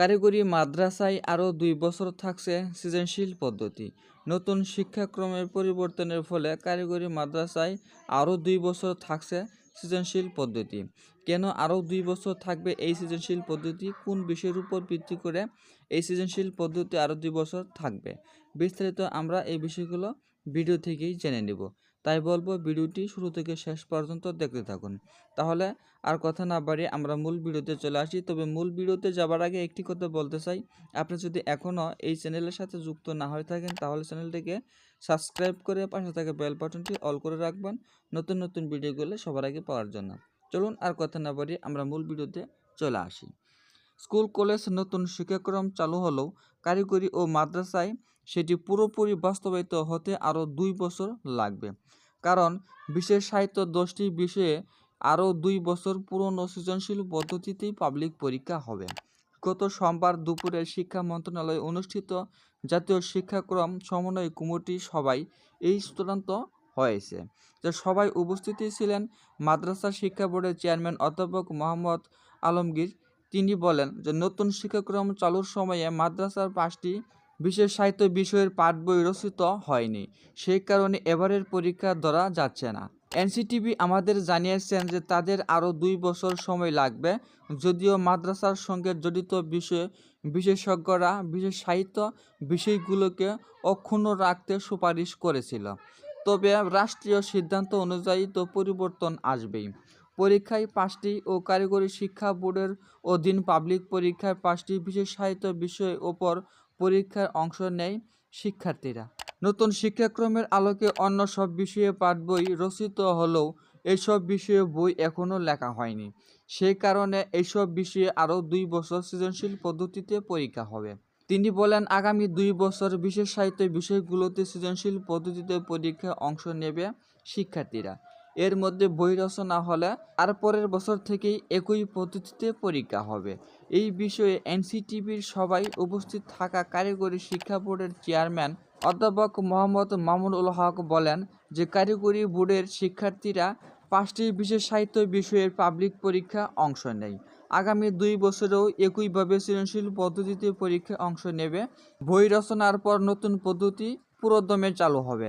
কারিগরি মাদ্রাসায় আরও দুই বছর থাকছে সৃজনশীল পদ্ধতি। নতুন শিক্ষাক্রমের পরিবর্তনের ফলে কারিগরি মাদ্রাসায় আরও দুই বছর থাকছে সৃজনশীল পদ্ধতি। কেন আরও দুই বছর থাকবে এই সৃজনশীল পদ্ধতি? কোন বিষয়ের উপর ভিত্তি করে এই সৃজনশীল পদ্ধতি আরও দুই বছর থাকবে? বিস্তারিত আমরা এই বিষয়গুলো ভিডিও থেকেই জেনে নেব। তাই বলব ভিডিওটি শুরু থেকে শেষ পর্যন্ত দেখতে থাকুন। তাহলে আর কথা না বাড়িয়ে আমরা মূল ভিডিওতে চলে আসি। তবে মূল ভিডিওতে যাবার আগে একটি কথা বলতে চাই। আপনি যদি এখনও এই চ্যানেলের সাথে যুক্ত না হয়ে থাকেন, তাহলে চ্যানেলটিকে সাবস্ক্রাইব করে পাশে থাকা বেল বাটনটি অল করে রাখবেন নতুন নতুন ভিডিওগুলো সবার আগে পাওয়ার জন্য। চলুন আর কথা না বাড়িয়ে আমরা মূল ভিডিওতে চলে আসি। স্কুল, কলেজ নতুন শিক্ষাক্রম চালু হলেও কারিগরি ও মাদ্রাসায় সেটি পুরোপুরি বাস্তবায়িত হতে আরও দুই বছর লাগবে। কারণ বিশেষ সাহিত্য দশটি বিষয়ে আরও দুই বছর পুরনো সৃজনশীল পদ্ধতিতেই পাবলিক পরীক্ষা হবে। গত সোমবার দুপুরে শিক্ষা মন্ত্রণালয়ে অনুষ্ঠিত জাতীয় শিক্ষাক্রম সমন্বয় কমিটি সবাই এই চূড়ান্ত হয়েছে, যে সবাই উপস্থিতি ছিলেন মাদ্রাসা শিক্ষা বোর্ডের চেয়ারম্যান অধ্যাপক মোহাম্মদ আলমগীর তিনি বলেন যে, নতুন শিক্ষাক্রম চালুর সময়ে মাদ্রাসার পাঁচটি বিশেষ সাহিত্য বিষয়ের পাঠ বই রচিত হয়নি। সেই কারণে এবারের পরীক্ষা ধরা যাচ্ছে না। এনসিটিভি আমাদের জানিয়েছেন যে, তাদের আরও দুই বছর সময় লাগবে। যদিও মাদ্রাসার সঙ্গে জড়িত বিষয়ে বিশেষজ্ঞরা বিশেষ সাহিত্য বিষয়গুলোকে অক্ষুণ্ণ রাখতে সুপারিশ করেছিল। তবে রাষ্ট্রীয় সিদ্ধান্ত অনুযায়ী তো পরিবর্তন আসবেই। পরীক্ষায় পাঁচটি ও কারিগরি শিক্ষা বোর্ডের অধীন পাবলিক পরীক্ষায় পাঁচটি বিশেষ সাহিত্য বিষয়ের ওপর পরীক্ষার অংশ নেয় শিক্ষার্থীরা। নতুন শিক্ষাক্রমের আলোকে অন্য সব বিষয়ে পাঠ বই রচিত হলেও এইসব বিষয়ে বই এখনও লেখা হয়নি। সেই কারণে এইসব বিষয়ে আরও দুই বছর সৃজনশীল পদ্ধতিতে পরীক্ষা হবে। তিনি বলেন, আগামী দুই বছর বিশেষ সাহিত্য বিষয়গুলোতে সৃজনশীল পদ্ধতিতে পরীক্ষায় অংশ নেবে শিক্ষার্থীরা। এর মধ্যে বই রচনা হলে আর পরের বছর থেকেই একই পদ্ধতিতে পরীক্ষা হবে। এই বিষয়ে এনসিটিভির সবাই উপস্থিত থাকা কারিগরি শিক্ষা বোর্ডের চেয়ারম্যান অধ্যাপক মোহাম্মদ মামুনুল হক বলেন যে কারিগরি বোর্ডের শিক্ষার্থীরা পাঁচটি বিশেষ সাহিত্য বিষয়ের পাবলিক পরীক্ষা অংশ নেয়। আগামী দুই বছরেও একইভাবে সৃজনশীল পদ্ধতিতে পরীক্ষায় অংশ নেবে। বই রচনার পর নতুন পদ্ধতি পুরোদমে চালু হবে।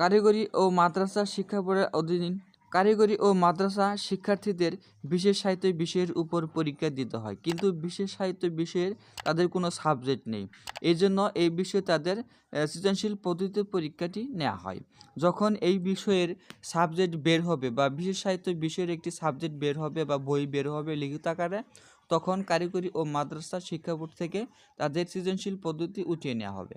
কারিগরি ও মাদ্রাসা শিক্ষা বোর্ডের অধীন কারিগরি ও মাদ্রাসা শিক্ষার্থীদের বিশেষ সাহিত্য বিষয়ের উপর পরীক্ষা দিতে হয়। কিন্তু বিশেষ সাহিত্য বিষয়ের তাদের কোনো সাবজেক্ট নেই। এই জন্য এই বিষয়ে তাদের সৃজনশীল পদ্ধতিতে পরীক্ষাটি নেওয়া হয়। যখন এই বিষয়ের সাবজেক্ট বের হবে বা বিশেষ সাহিত্য বিষয়ের একটি সাবজেক্ট বের হবে বা বই বের হবে লিখিত আকারে, তখন কারিগরি ও মাদ্রাসা শিক্ষা বোর্ড থেকে তাদের সৃজনশীল পদ্ধতি উঠিয়ে নেওয়া হবে।